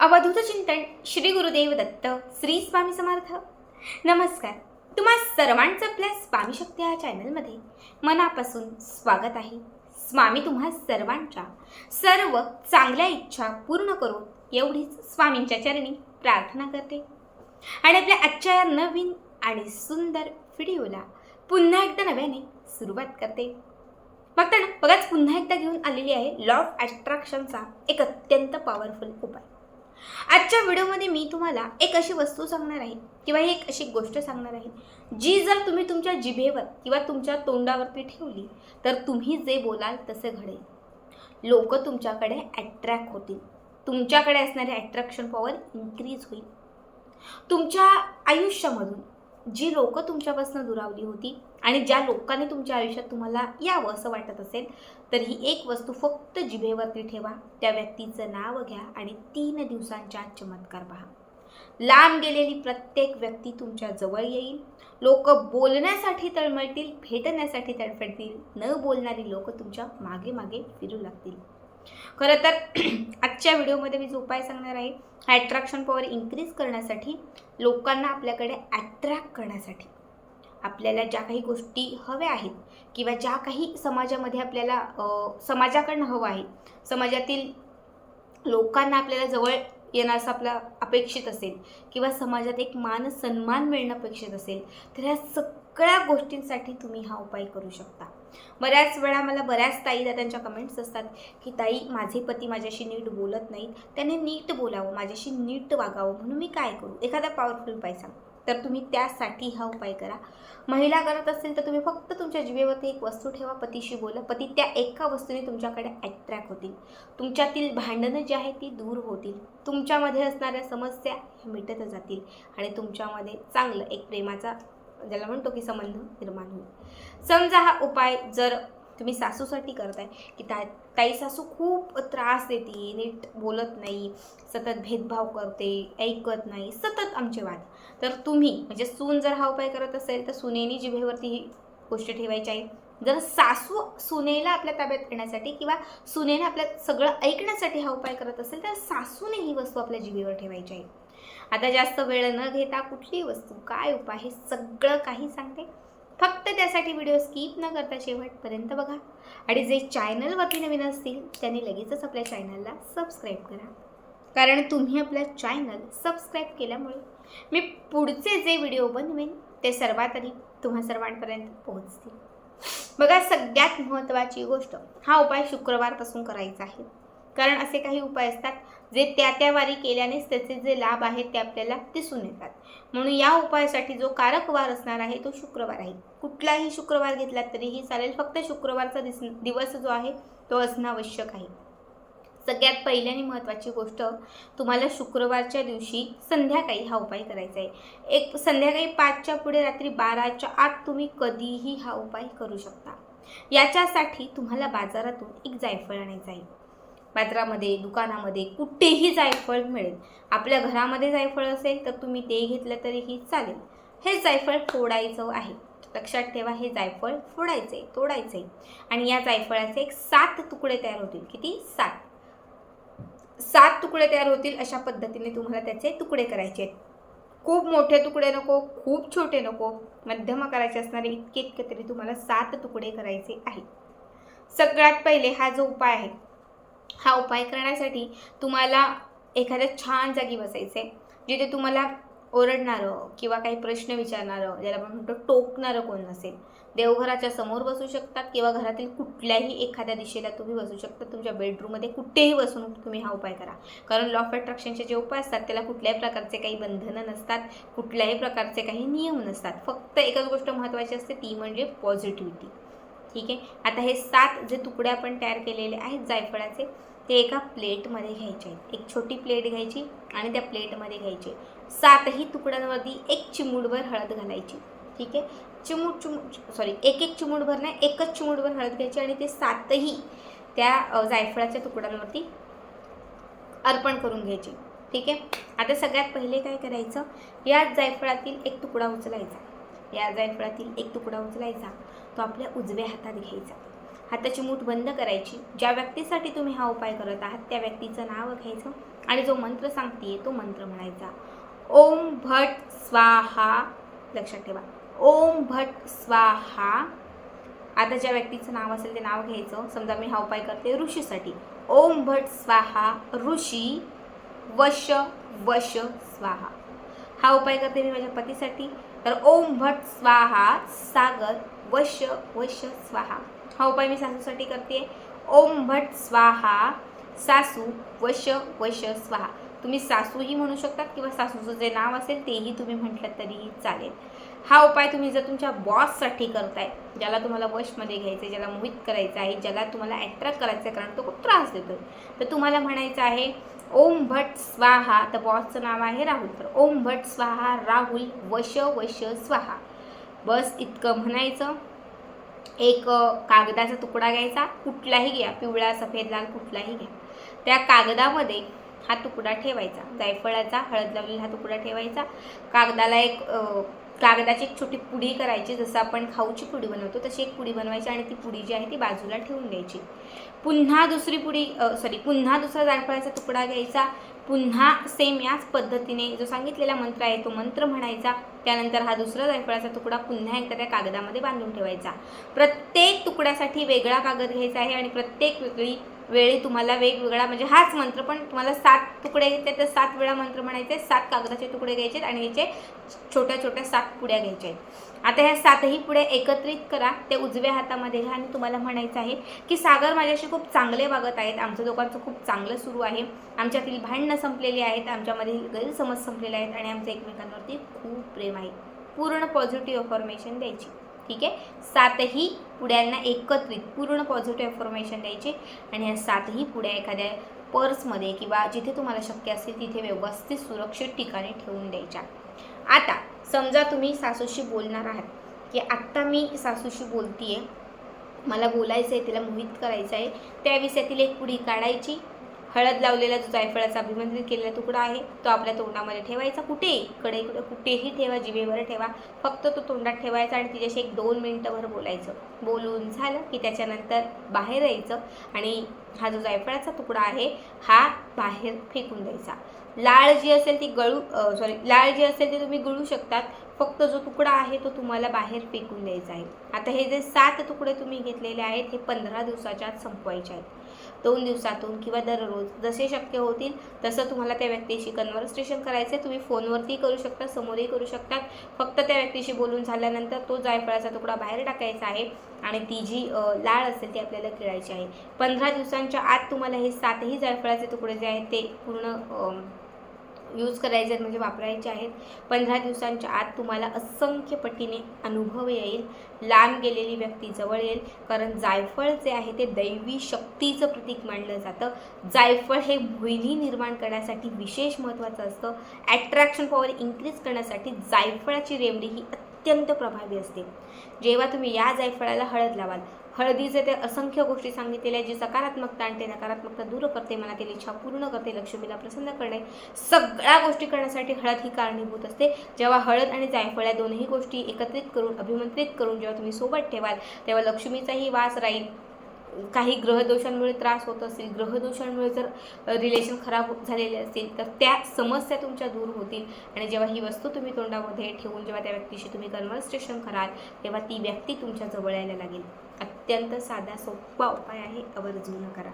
अवधूत चिंतन श्री गुरुदेव दत्त श्री स्वामी समर्थ. नमस्कार. तुम्हा सर्वांचं आपल्या स्वामी शक्ती या चॅनलमध्ये मनापासून स्वागत आहे. स्वामी तुम्हा सर्वांच्या सर्व चांगल्या इच्छा पूर्ण करो एवढीच स्वामींच्या चरणी प्रार्थना करते. आणि आपल्या आजच्या या नवीन आणि सुंदर व्हिडिओला पुन्हा एकदा नव्याने सुरुवात करते. बघताना बघाच पुन्हा एकदा घेऊन आलेली आहे लॉ ऑफ ॲट्रॅक्शनचा एक अत्यंत पॉवरफुल उपाय. आजच्या व्हिडिओमध्ये मी तुम्हाला एक अशी वस्तू सांगणार आहे किंवा एक अशी गोष्ट सांगणार आहे जी जर तुम्ही तुमच्या जिभेवर किंवा तुमच्या तोंडावरती ठेवली तर तुम्ही जे बोलाल तसे घडेल. लोक तुमच्याकडे अट्रॅक्ट होतील. तुमच्याकडे असणारे अट्रॅक्शन पॉवर इन्क्रीज होईल. तुमच्या आयुष्यामधून जी लोकं तुमच्यापासून दुरावली होती आणि ज्या लोकांनी तुमच्या आयुष्यात तुम्हाला यावं असं वाटत असेल तर ही एक वस्तू फक्त जिभेवरती ठेवा त्या व्यक्तीचं नाव घ्या आणि तीन दिवसांच्या चमत्कार पहा. लांब गेलेली प्रत्येक व्यक्ती तुमच्या जवळ येईल. लोक बोलण्यासाठी तळमळतील भेटण्यासाठी तडफडतील. न बोलणारी लोक तुमच्या मागे मागे फिरू लागतील. खरं तर आजच्या व्हिडिओमध्ये मी जो उपाय सांगणार आहे हा पॉवर इन्क्रीज करण्यासाठी लोकांना आपल्याकडे ॲट्रॅक्ट करण्यासाठी. आपल्याला ज्या काही गोष्टी हव्या आहेत किंवा ज्या काही समाजामध्ये आपल्याला समाजाकडनं हवं आहे समाजातील लोकांना आपल्याला जवळ येणं असं आपलं अपेक्षित असेल किंवा समाजात एक मान सन्मान मिळणं अपेक्षित असेल तर ह्या सगळ्या गोष्टींसाठी तुम्ही हा उपाय करू शकता. बऱ्याच वेळा मला बऱ्याच ताई त्यांच्या कमेंट्स असतात की ताई माझे पती माझ्याशी नीट बोलत नाहीत. त्याने नीट बोलावं माझ्याशी नीट वागावं. म्हणून मी काय करू? एखादा पॉवरफुल उपाय सांग. तर तुम्ही त्यासाठी हा उपाय करा. महिला करत असेल तर तुम्ही फक्त तुमच्या जीवेवरती एक वस्तू ठेवा पतीशी बोला. पती त्या एका वस्तूने तुमच्याकडे अट्रॅक्ट होतील. तुमच्यातील भांडणं जी आहेत ती दूर होतील. तुमच्यामध्ये असणाऱ्या समस्या मिटत जातील. आणि तुमच्यामध्ये चांगलं एक प्रेमाचा ज्याला म्हणतो की संबंध निर्माण होईल समजा हा उपाय जर तुम्ही सासूसाठी करताय की ता ताई सासू खूप त्रास देते नीट बोलत नाही सतत भेदभाव करते ऐकत नाही सतत आमचे वाद. तर तुम्ही म्हणजे सून जर हा उपाय करत असेल तर सुनेनी जिभेवरती ही गोष्ट ठेवायची आहे. जर सासू सुनेला आपल्या ताब्यात येण्यासाठी किंवा सुनेला आपल्या सगळं ऐकण्यासाठी हा उपाय करत असेल तर सासूने ही वस्तू आपल्या जीवेवर ठेवायची आहे. आता जास्त वेळ न घेता कुठली वस्तू काय उपाय हे सगळं काही सांगते. फक्त त्यासाठी व्हिडिओ स्किप न करता शेवटपर्यंत बघा. आणि जे चॅनलवरती नवीन असतील त्यांनी लगेचच आपल्या चॅनलला सबस्क्राईब करा. कारण तुम्ही आपलं चॅनल सबस्क्राईब केल्यामुळे मी पुढचे जे व्हिडिओ बनवेन ते सर्वात आधी तुम्हा सर्वांपर्यंत पोहोचतील. बघा सगळ्यात महत्त्वाची गोष्ट हा उपाय शुक्रवारपासून करायचा आहे. कारण असे काही उपाय असतात जे त्या त्या वारी केल्यानेच त्याचे जे लाभ आहेत ते आपल्याला दिसून येतात. म्हणून या उपायासाठी जो कारक वार असणार आहे तो शुक्रवार आहे. कुठलाही शुक्रवार घेतला तरीही चालेल फक्त शुक्रवारचा दिस दिवस जो आहे तो असणं आवश्यक आहे. सगळ्यात पहिली आणि महत्त्वाची गोष्ट तुम्हाला शुक्रवारच्या दिवशी संध्याकाळी हा उपाय करायचा आहे. एक संध्याकाळी पाचच्या पुढे रात्री बाराच्या आत तुम्ही कधीही हा उपाय करू शकता. याच्यासाठी तुम्हाला बाजारातून एक जायफळ आणायचं आहे. बाजारामध्ये दुकानामध्ये कुठेही जायफळ मिळेल. आपल्या घरामध्ये जायफळ असेल तर तुम्ही ते घेतलं तरीही चालेल. हे जायफळ फोडायचं आहे. लक्षात ठेवा हे जायफळ फोडायचे तोडायचे आणि या जायफळाचे एक सात तुकडे तयार होतील. किती? सात. सात तुकडे तयार होतील अशा पद्धतीने तुम्हाला त्याचे तुकडे करायचे आहेत. खूप मोठे तुकडे नको खूप छोटे नको. मध्यम करायचे असणारे इतके इतके तरी तुम्हाला सात तुकडे करायचे आहेत. सगळ्यात पहिले हा जो उपाय आहे हा उपाय करण्यासाठी तुम्हाला एखाद्या छान जागी बसायचं आहे जिथे तुम्हाला ओरडणारं किंवा काही प्रश्न विचारणारं ज्याला आपण म्हणतो टोकणारं कोण नसेल देवघराच्या समोर बसू शकतात किंवा घरातील कुठल्याही एखाद्या दिशेला तुम्ही बसू शकता. तुमच्या बेडरूममध्ये कुठेही बसून तुम्ही हा उपाय करा. कारण लॉ ऑफ अट्रॅक्शनचे जे उपाय असतात त्याला कुठल्याही प्रकारचे काही बंधनं नसतात कुठल्याही प्रकारचे काही नियम नसतात. फक्त एकच गोष्ट महत्त्वाची असते ती म्हणजे पॉझिटिव्हिटी ठीक आहे? आता हे सात जे तुकडे आपण तयार केलेले आहेत जायफळाचे ते एका प्लेटमध्ये घ्यायचे आहेत. एक छोटी प्लेट घ्यायची आणि त्या प्लेटमध्ये घ्यायचे. सातही तुकड्यांवरती एक चिमूटभर हळद घालायची. ठीक आहे? चिमूट चिमूट सॉरी एक एक चिमूटभर नाही एकच चिमूटभर हळद घ्यायची आणि ते सातही त्या जायफळाच्या तुकड्यांवरती अर्पण करून घ्यायची. ठीक आहे? आता सगळ्यात पहिले काय करायचं? या जायफळातील एक तुकडा उचलायचा. या जायफळातील एक तुकडा उचलायचा. तो आपल्या उजव्या हातात घ्यायचा. हाताची मूठ बंद करायची. ज्या व्यक्तीसाठी तुम्ही हा उपाय करत आहात त्या व्यक्तीचं नाव घ्यायचं आणि जो मंत्र सांगते तो मंत्र म्हणायचा. ओम भट स्वाहा. लक्षात ठेवा. ओम भट स्वाहा. आता ज्या व्यक्तीचं नाव असेल ते नाव घ्यायचं. समजा मी हा उपाय करते ऋषीसाठी. ओम भट स्वाहा. ऋषी वश वश स्वाहा. हा उपाय करते मी माझ्या पतीसाठी. तर ओम भट स्वाहा सागर वश वश स्वाहा. हा उपाय मी सासूसाठी करते. ओम भट स्वाहा. सासू वश वश स्वाहा. तुम्ही सासूही म्हणू शकतात किंवा सासूचं जे नाव असेल तेही तुम्ही म्हटलं तरीही चालेल. हा उपाय तुम्ही जर तुमच्या बॉससाठी करताय ज्याला तुम्हाला वशमध्ये घ्यायचं आहे ज्याला मोहित करायचं आहे ज्याला तुम्हाला ॲट्रॅक्ट करायचं आहे कारण तो खूप त्रास देतो तर तुम्हाला म्हणायचं आहे ओम भट स्वाहा. तर बॉसचं नाव आहे राहुल. तर ओम भट स्वाहा राहुल वश वश स्वाहा. बस इतकं म्हणायचं. एक कागदाचा तुकडा घ्यायचा. कुठलाही घ्या. पिवळा सफेद लाल कुठलाही घ्या. त्या कागदामध्ये हा तुकडा ठेवायचा. जायफळाचा हळद लावलेला हा तुकडा ठेवायचा. कागदाला एक कागदाची एक छोटी पुडी करायची. जसं आपण खाऊची पुडी बनवतो तशी एक पुडी बनवायची आणि ती पुडी जी आहे ती बाजूला ठेवून द्यायची. पुन्हा दुसरी पुडी सॉरी पुन्हा दुसरा जायफळाचा तुकडा घ्यायचा. पुन्हा सेम याच पद्धतीने जो सांगितलेला मंत्र आहे तो मंत्र म्हणायचा. त्यानंतर हा दुसरा जायफळाचा तुकडा पुन्हा एकदा त्या कागदामध्ये बांधून ठेवायचा. प्रत्येक तुकड्यासाठी वेगळा कागद घ्यायचा आहे आणि प्रत्येक वेगळी वेळी तुम्हाला वेगवेगळा म्हणजे हाच मंत्र पण तुम्हाला सात तुकडे घेतले तर सात वेळा मंत्र म्हणायचे सात कागदाचे तुकडे घ्यायचे आणि याचे छोट्या छोट्या सात पुड्या घ्यायच्या आहेत. आता ह्या सातही पुढे एकत्रित करा ते उजव्या हातामध्ये घ्या आणि तुम्हाला म्हणायचं आहे की सागर माझ्याशी खूप चांगले वागत आहेत. आमचं दोघांचं खूप चांगलं सुरू आहे. आमच्यातील भांडणं संपलेली आहेत. आमच्यामधील गैरसमज संपलेले आहेत आणि आमचं एकमेकांवरती खूप प्रेम आहे. पूर्ण पॉझिटिव्ह अफॉर्मेशन द्यायची. ठीक आहे? सातही पुड्यांना एकत्रित पूर्ण पॉझिटिव्ह इन्फॉर्मेशन द्यायची आणि ह्या सातही पुड्या एखाद्या पर्समध्ये किंवा जिथे तुम्हाला शक्य असेल तिथे व्यवस्थित सुरक्षित ठिकाणी ठेवून द्यायच्या. आता समजा तुम्ही सासूशी बोलणार आहात की आत्ता मी सासूशी बोलतीये मला बोलायचं आहे तिला मोहित करायचं आहे त्याविषयातील एक पुढी काढायची हळद लावलेला जो जायफळाचा अभिमंत्रित केलेला तुकडा आहे तो आपल्या तोंडामध्ये ठेवायचा. कुठेही कडे कुठेही ठेवा जिभेवर ठेवा. फक्त तो तोंडात ठेवायचा आणि तिच्याशी एक दोन मिनटंभर बोलायचं. बोलून झालं की त्याच्यानंतर बाहेर यायचं आणि हा जो जायफळाचा तुकडा आहे हा बाहेर फेकून द्यायचा. लाळ जी असेल ती गळू सॉरी लाळ जी असेल ती तुम्ही गळू शकतात. फक्त जो तुकडा आहे तो तुम्हाला बाहेर फेकून द्यायचा आहे. आता हे जे सात तुकडे तुम्ही घेतलेले आहेत हे पंधरा दिवसाच्या आत संपवायचे आहेत. दोन दिवसातून किंवा दररोज जसे शक्य होतील तसं तुम्हाला त्या व्यक्तीशी कन्व्हर्सेशन करायचं आहे तुम्ही फोनवरती करू शकता समोरही करू शकता. फक्त त्या व्यक्तीशी बोलून झाल्यानंतर तो जायफळाचा तुकडा बाहेर टाकायचा आहे आणि ती जी लाळ असेल ती आपल्याला गिळायची आहे. पंधरा दिवसांच्या आत तुम्हाला हे सातही जायफळाचे तुकडे जे आहेत ते पूर्ण यूज करायचे आहेत म्हणजे वापरायचे आहेत. पंधरा दिवसांच्या आत तुम्हाला असंख्य पटीने अनुभव येईल. लांब गेलेली व्यक्ती जवळ येईल. कारण जायफळ जे आहे ते दैवी शक्तीचं प्रतीक मानलं जातं. जायफळ हे भुईली निर्माण करण्यासाठी विशेष महत्त्वाचं असतं. ॲट्रॅक्शन पॉवर इन्क्रीज करण्यासाठी जायफळाची रेमडी ही अत्यंत प्रभावी असते. जेव्हा तुम्ही या जायफळाला हळद लावाल हळदीचे ते असंख्य गोष्टी सांगितलेल्या जी सकारात्मकता आणते नकारात्मकता दूर करते मनातील इच्छा पूर्ण करते लक्ष्मीला प्रसन्न करणे. सगळ्या गोष्टी करण्यासाठी हळद ही कारणीभूत असते. जेव्हा हळद आणि जायफळ या दोन्ही गोष्टी एकत्रित करून अभिमंत्रित करून जेव्हा तुम्ही सोबत ठेवाल तेव्हा लक्ष्मीचाही वास राहील. काही ग्रहदोषांमुळे त्रास होत असेल ग्रहदोषांमुळे जर रिलेशन खराब झालेले असतील तर त्या समस्या तुमच्या दूर होतील. आणि जेव्हा ही वस्तू तुम्ही तोंडामध्ये ठेवून जेव्हा त्या व्यक्तीशी तुम्ही कन्व्हर्सेशन कराल तेव्हा ती व्यक्ती तुमच्या जवळ यायला लागेल. अत्यंत साधा सोपा उपाय आहे आवर्जून करा.